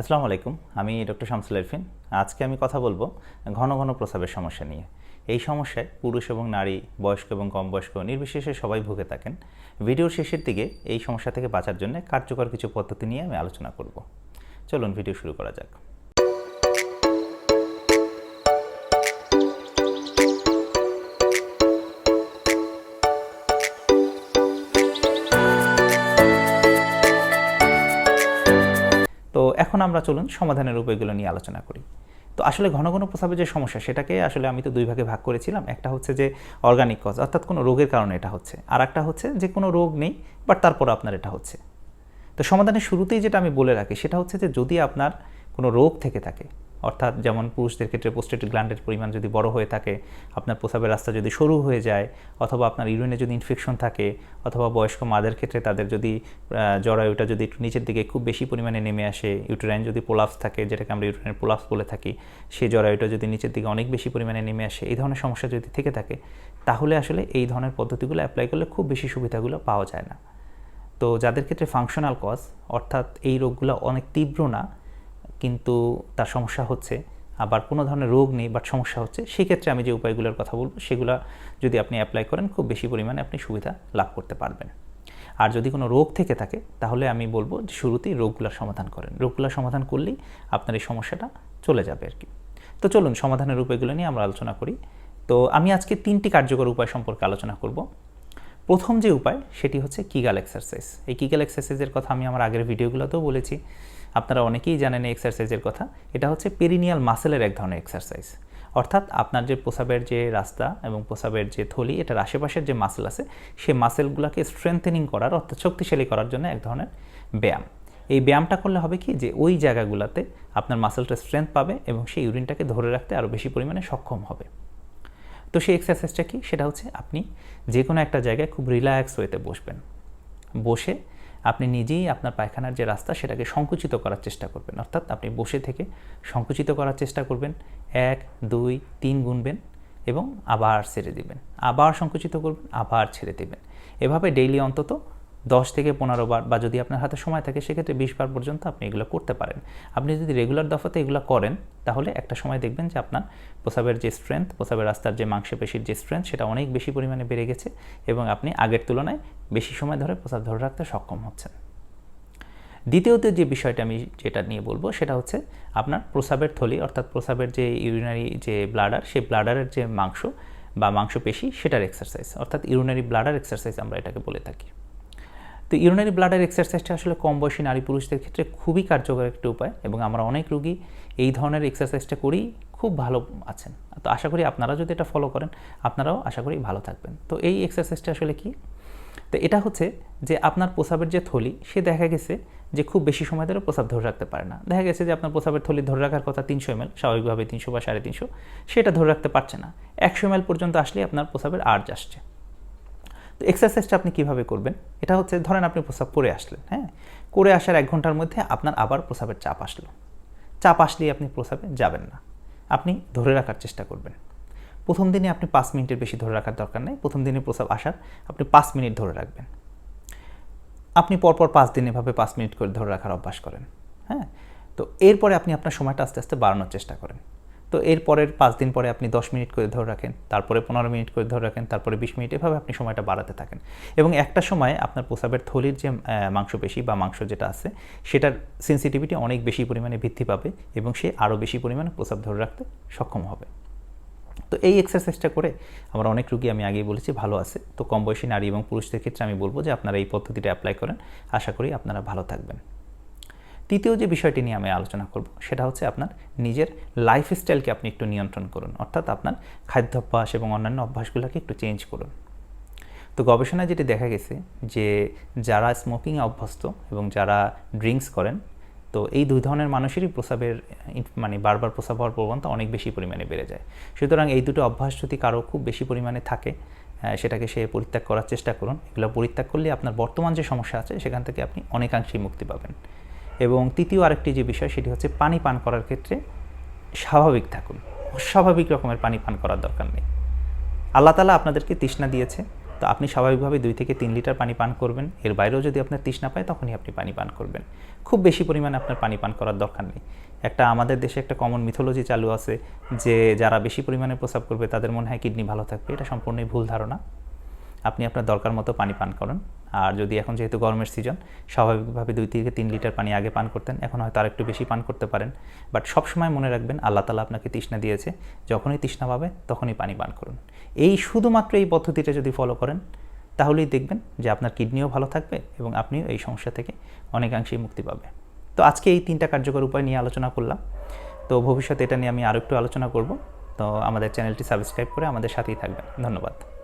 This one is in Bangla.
আসসালামু আলাইকুম, আমি ডক্টর শামসুল এরফিন আজকে আমি কথা বলব ঘন ঘন প্রস্রাবের সমস্যা নিয়ে। এই সমস্যায় পুরুষ এবং নারী, বয়স্ক এবং কম বয়স্ক নির্বিশেষে সবাই ভুগে থাকেন। ভিডিওর শেষের দিকে এই সমস্যা থেকে বাঁচার জন্য কার্যকর কিছু পদ্ধতি নিয়ে আমি আলোচনা করব। চলুন, ভিডিও শুরু করা যাক। আমরা চলুন সমাধানের উপায়গুলো নিয়ে আলোচনা করি। তো আসলে ঘন ঘন প্রস্রাবের যে সমস্যা, সেটাকে আসলে আমি তো দুই ভাগে ভাগ করেছিলাম। একটা হচ্ছে যে অর্গানিক কজ অর্থাৎ কোনো রোগের কারণে এটা হচ্ছে। আর একটা হচ্ছে যে কোনো রোগ নেই বাট তারপর আপনার এটা হচ্ছে। তো সমাধানের শুরুতেই যেটা আমি বলে রাখি, সেটা হচ্ছে যে যদি আপনার কোনো রোগ থেকে থাকে অর্থাৎ যেমন পুরুষদের ক্ষেত্রে পোস্টেটিক গ্ল্যান্ডের পরিমাণ যদি বড় হয়ে থাকে, আপনার প্রস্রাবের রাস্তা যদি সরু হয়ে যায়, অথবা আপনার ইউরিনে যদি ইনফেকশন থাকে, অথবা বয়স্ক মাদের ক্ষেত্রে তাদের যদি জরায়ুটা যদি একটু নিচের দিকে খুব বেশি পরিমাণে নেমে আসে ইউটেরাইন যদি পোলাপস থাকে, যেটাকে আমরা ইউটেরাইন পোলাপস বলে থাকি সেই জরায়ুটা যদি নিচের দিকে অনেক বেশি পরিমাণে নেমে আসে, এই ধরনের সমস্যা যদি থেকে থাকে, তাহলে আসলে এই ধরনের পদ্ধতিগুলো অ্যাপ্লাই করলে খুব বেশি সুবিধাগুলো পাওয়া যায় না। তো যাদের ক্ষেত্রে ফাংশনাল কজ অর্থাৎ এই রোগগুলো অনেক তীব্র না কিন্তু তার সমস্যা হচ্ছে, আবার কোনো ধরনের রোগ নেই বাট সমস্যা হচ্ছে। সেক্ষেত্রে আমি যে উপায়গুলোর কথা বলব, সেগুলো যদি আপনি অ্যাপ্লাই করেন, খুব বেশি পরিমাণে আপনি সুবিধা লাভ করতে পারবেন। আর যদি কোনো রোগ থেকে থাকে, তাহলে আমি বলব যে শুরুতেই রোগগুলোর সমাধান করেন। রোগগুলোর সমাধান করলেই আপনার এই সমস্যাটা চলে যাবে আর কি। তো চলুন, সমাধানের উপায়গুলো নিয়ে আমরা আলোচনা করি। তো আমি আজকে তিনটি কার্যকর উপায় সম্পর্কে আলোচনা করব। প্রথম যে উপায়, সেটি হচ্ছে কিগাল এক্সারসাইজ এই কিগাল এক্সারসাইজের কথা আমি আমার আগের ভিডিওগুলোতেও বলেছি। আপনারা অনেকেই জানেন এই এক্সারসাইজের কথা। এটা হচ্ছে পেরিনিয়াল মাসেলের এক ধরনের এক্সারসাইজ অর্থাৎ আপনার যে প্রসাবের যে রাস্তা এবং প্রসাবের যে থলি, এটার আশেপাশের যে মাসেল আছে সেই মাসেলগুলোকে স্ট্রেংথেনিং করার, অর্থাৎ শক্তিশালী করার জন্য এক ধরনের ব্যায়াম। এই ব্যায়ামটা করলে হবে কি? যে ওই জায়গাগুলোতে আপনার মাসেলটা স্ট্রেংথ পাবে এবং সেই ইউরিনটাকে ধরে রাখতে আরও বেশি পরিমাণে সক্ষম হবে। তো সেই এক্সারসাইজটা কি? সেটা হচ্ছে আপনি যে কোনো একটা জায়গায় খুব রিল্যাক্স ওয়েতে বসবেন। বসে আপনি নিজেই আপনার পায়খানার যে রাস্তা, সেটাকে সংকুচিত করার চেষ্টা করবেন। অর্থাৎ আপনি বসে থেকে সংকুচিত করার চেষ্টা করবেন। এক, দুই, তিন গুনবেন এবং আবার ছেড়ে দিবেন। আবার সংকুচিত করবেন, আবার ছেড়ে দিবেন। এভাবে ডেইলি অন্তত দশ থেকে পনেরো বার বা যদি আপনার হাতে সময় থাকে, সেক্ষেত্রে বিশ বার পর্যন্ত আপনি এগুলো করতে পারেন। আপনি যদি রেগুলার দফাতে এগুলো করেন, তাহলে একটা সময় দেখবেন যে আপনার প্রসাবের যে স্ট্রেংথ প্রসাবের রাস্তার যে মাংসপেশির যে স্ট্রেংথ সেটা অনেক বেশি পরিমাণে বেড়ে গেছে এবং আপনি আগের তুলনায় বেশি সময় ধরে প্রসাব ধরে রাখতে সক্ষম হচ্ছেন। দ্বিতীয়ত যে বিষয়টা আমি যেটা নিয়ে বলব, সেটা হচ্ছে আপনার প্রসাবের থলি, অর্থাৎ প্রসাবের যে ইউরিনারি যে ব্লাডার সেই ব্লাডারের যে মাংস বা মাংসপেশি, সেটার এক্সারসাইজ অর্থাৎ ইউরিনারি ব্লাডার এক্সারসাইজ আমরা এটাকে বলে থাকি। তো ইউরিনারি ব্লাডার এক্সারসাইজটা আসলে কম বয়সী নারী পুরুষদের ক্ষেত্রে খুবই কার্যকর একটা উপায় এবং আমরা অনেক রুগী এই ধরনের এক্সারসাইজটা করেই খুব ভালো আছেন। তো আশা করি আপনারা যদি এটা ফলো করেন, আপনারাও আশা করি ভালো থাকবেন। তো এই এক্সারসাইজটা আসলে কি? তো এটা হচ্ছে যে আপনার প্রসাবের যে থলি, সে দেখা গেছে যে খুব বেশি সময় ধরে প্রসাব ধরে রাখতে পারে না। দেখা গেছে যে আপনার প্রসাবের থলি ধরে রাখার কথা তিনশো এম স্বাভাবিকভাবে তিনশো বা সাড়ে তিনশো, সেটা ধরে রাখতে পারছে না। একশো এম পর্যন্ত আসলে আপনার প্রসাবের আর্জ আসছে। তো এক্সারসাইজটা আপনি কীভাবে করবেন? এটা হচ্ছে, ধরেন আপনি প্রসাব করে আসলেন হ্যাঁ? করে আসার এক ঘণ্টার মধ্যে আপনার আবার প্রসাবের চাপ আসলো। চাপ আসলেই আপনি প্রসাবে যাবেন না। আপনি ধরে রাখার চেষ্টা করবেন। প্রথম দিনে আপনি পাঁচ মিনিটের বেশি ধরে রাখার দরকার নেই। প্রথম দিনে প্রসাব আসার আপনি পাঁচ মিনিট ধরে রাখবেন। আপনি পরপর পাঁচ দিন এভাবে পাঁচ মিনিট করে ধরে রাখার অভ্যাস করেন হ্যাঁ? তো এরপরে আপনি আপনার সময়টা আস্তে আস্তে বাড়ানোর চেষ্টা করেন। তো এরপরের পাঁচ দিন পরে আপনি দশ মিনিট করে ধরে রাখেন, তারপরে পনেরো মিনিট করে ধরে রাখেন, তারপরে বিশ মিনিট, এভাবে আপনি সময়টা বাড়াতে থাকেন। এবং একটা সময় আপনার প্রসাবের থলির যে মাংসপেশি বা মাংস যেটা আছে, সেটার সেন্সিটিভিটি অনেক বেশি পরিমাণে বৃদ্ধি পাবে এবং সে আরও বেশি পরিমাণে প্রসাব ধরে রাখতে সক্ষম হবে। তো এই এক্সারসাইজটা করে আমার অনেক রুগী আমি আগেই বলেছি ভালো আছে। তো কম বয়সী নারী এবং পুরুষদের ক্ষেত্রে আমি বলব যে আপনারা এই পদ্ধতিটা অ্যাপ্লাই করেন। আশা করি আপনারা ভালো থাকবেন। তৃতীয় যে বিষয়টি নিয়ে আমি আলোচনা করব, সেটা হচ্ছে আপনার নিজের লাইফস্টাইলকে আপনি একটু নিয়ন্ত্রণ করুন, অর্থাৎ আপনার খাদ্যাভ্যাস এবং অন্যান্য অভ্যাসগুলোকে একটু চেঞ্জ করুন। তো গবেষণায় যেটি দেখা গেছে যে যারা স্মোকিংয়ে অভ্যস্ত এবং যারা ড্রিঙ্কস করেন, তো এই দুই ধরনের মানুষেরই প্রসাবের মানে বারবার প্রসাব হওয়ার প্রবণতা অনেক বেশি পরিমাণে বেড়ে যায়। সুতরাং এই দুটো অভ্যাস যদি কারও খুব বেশি পরিমাণে থাকে সেটাকে সে পরিত্যাগ করার চেষ্টা করুন। এগুলো পরিত্যাগ করলে আপনার বর্তমান যে সমস্যা আছে, সেখান থেকে আপনি অনেকাংশেই মুক্তি পাবেন। এবং তৃতীয় আরেকটি যে বিষয় সেটি হচ্ছে পানি পান করার ক্ষেত্রে স্বাভাবিক থাকুন। অস্বাভাবিক রকমের পানি পান করার দরকার নেই। আল্লাহ তালা আপনাদেরকে তৃষ্ণা দিয়েছে, তো আপনি স্বাভাবিকভাবে দুই থেকে তিন লিটার পানি পান করবেন। এর বাইরেও যদি আপনার তৃষ্ণা পায়, তখনই আপনি পানি পান করবেন। খুব বেশি পরিমাণে আপনার পানি পান করার দরকার নেই। একটা আমাদের দেশে একটা কমন মিথোলজি চালু আছে যে, যারা বেশি পরিমাণে প্রস্রাব করবে, তাদের মনে হয় কিডনি ভালো থাকবে। এটা সম্পূর্ণই ভুল ধারণা। আপনি আপনার দরকার মতো পানি পান করুন। আর যদি এখন যেহেতু গরমের সিজন স্বাভাবিকভাবে দুই থেকে তিন লিটার পানি আগে পান করতেন। এখন হয়তো আরেকটু বেশি পান করতে পারেন। বাট সবসময় মনে রাখবেন, আল্লাহ তালা আপনাকে তৃষ্ণা দিয়েছে। যখনই তৃষ্ণা পাবে, তখনই পানি পান করুন। এই শুধুমাত্র এই পদ্ধতিটা যদি ফলো করেন, তাহলেই দেখবেন যে আপনার কিডনিও ভালো থাকবে এবং আপনিও এই সমস্যা থেকে অনেকাংশেই মুক্তি পাবে তো আজকে এই তিনটা কার্যকর উপায় নিয়ে আলোচনা করলাম। তো ভবিষ্যতে এটা নিয়ে আমি আরও একটু আলোচনা করব। তো আমাদের চ্যানেলটি সাবস্ক্রাইব করে আমাদের সাথেই থাকবেন। ধন্যবাদ।